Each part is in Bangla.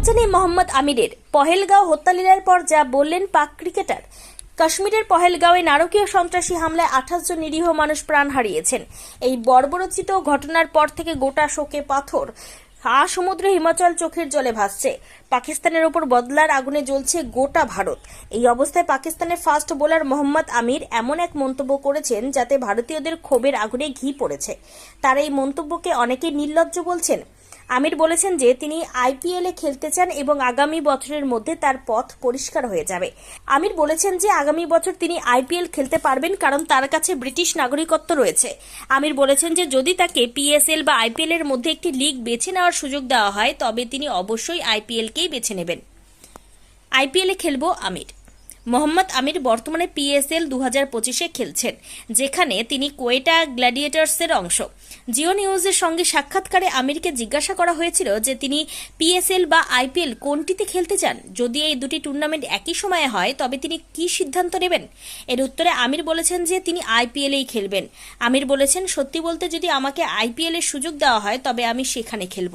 লজ্জা মোহাম্মদ আমিরের পহেলগাঁও হত্যালীলার পর যা বললেন পাক ক্রিকেটার। কাশ্মীরের পহেলগাঁওয়ে নারকীয় সন্ত্রাসী হামলায় আঠাশ জন নিরীহ মানুষ প্রাণ হারিয়েছেন। এই বর্বরচিত ঘটনার পর থেকে গোটা শোকে পাথর। আ সমুদ্রে হিমাচল চোখের জলে ভাসছে। পাকিস্তানের ওপর বদলার আগুনে জ্বলছে গোটা ভারত। এই অবস্থায় পাকিস্তানের ফাস্ট বোলার মোহাম্মদ আমির এমন এক মন্তব্য করেছেন যাতে ভারতীয়দের ক্ষোভের আগুনে ঘি পড়েছে। তার এই মন্তব্যকে অনেকে নির্লজ্জ বলছেন। আমির বলেছেন যে তিনি আইপিএলে খেলতে চান এবং আগামী বছরের মধ্যে তার পথ পরিষ্কার হয়ে যাবে। আমির বলেছেন যে আগামী বছর তিনি আইপিএল খেলতে পারবেন কারণ তার কাছে ব্রিটিশ নাগরিকত্ব রয়েছে। আমির বলেছেন যে যদি তাকে পিএসএল বা আইপিএল এর মধ্যে একটি লিগ বেছে নেওয়ার সুযোগ দেওয়া হয়, তবে তিনি অবশ্যই আইপিএলকেই বেছে নেবেন। আইপিএলে খেলব আমির। মোহাম্মদ আমির বর্তমানে পিএসএল দু হাজার পঁচিশে খেলছেন, যেখানে তিনি কোয়েটা গ্ল্যাডিয়েটার্সের অংশ। জিও নিউজের সঙ্গে সাক্ষাৎকারে আমিরকে জিজ্ঞাসা করা হয়েছিল যে তিনি পিএসএল বা আইপিএল কোনটিতে খেলতে চান। যদি এই দুটি টুর্নামেন্ট একই সময়ে হয়, তবে তিনি কি সিদ্ধান্ত নেবেন? এর উত্তরে আমির বলেছেন যে তিনি আইপিএলেই খেলবেন। আমির বলেছেন, সত্যি বলতে যদি আমাকে আইপিএল এর সুযোগ দেওয়া হয়, তবে আমি সেখানে খেলব।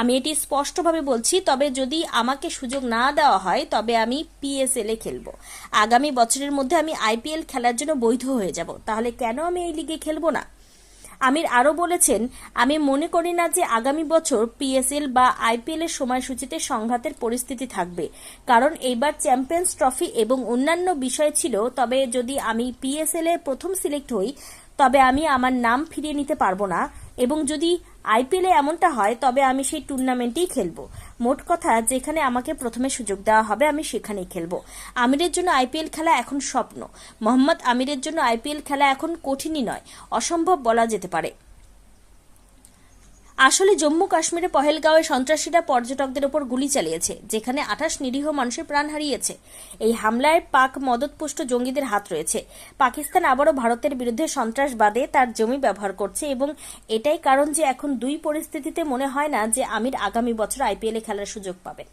আমি এটি স্পষ্টভাবে বলছি, তবে যদি আমাকে সুযোগ না দেওয়া হয়, তবে আমি পিএসএল এ খেলব। আগামী বছরের মধ্যে আমি আইপিএল খেলার জন্য বৈধ হয়ে যাব। তাহলে কেন আমি এই লিগে খেলব না? আমির আরও বলেছেন, আমি মনে করি না যে আগামী বছর পিএসএল বা আইপিএল এর সময়সূচিতে সংঘাতের পরিস্থিতি থাকবে। কারণ এইবার চ্যাম্পিয়ন্স ট্রফি এবং অন্যান্য বিষয় ছিল, তবে যদি আমি পিএসএল এ প্রথম সিলেক্ট হই, তবে আমি আমার নাম ফিরিয়ে নিতে পারব না। এবং যদি আইপিএলে এমনটা হয়, তবে আমি সেই টুর্নামেন্টেই খেলব। মোট কথা, যেখানে আমাকে প্রথমে সুযোগ দেওয়া হবে, আমি সেখানেই খেলব। আমিরের জন্য আইপিএল খেলা এখন স্বপ্ন। মোহাম্মদ আমিরের জন্য আইপিএল খেলা এখন কঠিনই নয়, অসম্ভব বলা যেতে পারে। আসলে জম্মু কাশ্মীরে পহেলগাঁওয়ে সন্ত্রাসীরা পর্যটকদের ওপর গুলি চালিয়েছে, যেখানে আঠাশ নিরীহ মানুষের প্রাণ হারিয়েছে। এই হামলায় পাক মদতপুষ্ট জঙ্গিদের হাত রয়েছে। পাকিস্তান আবারও ভারতের বিরুদ্ধে সন্ত্রাসবাদে তার জমি ব্যবহার করছে এবং এটাই কারণ যে এখন দুই পরিস্থিতিতে মনে হয় না যে আমির আগামী বছর আইপিএলে খেলার সুযোগ পাবেন।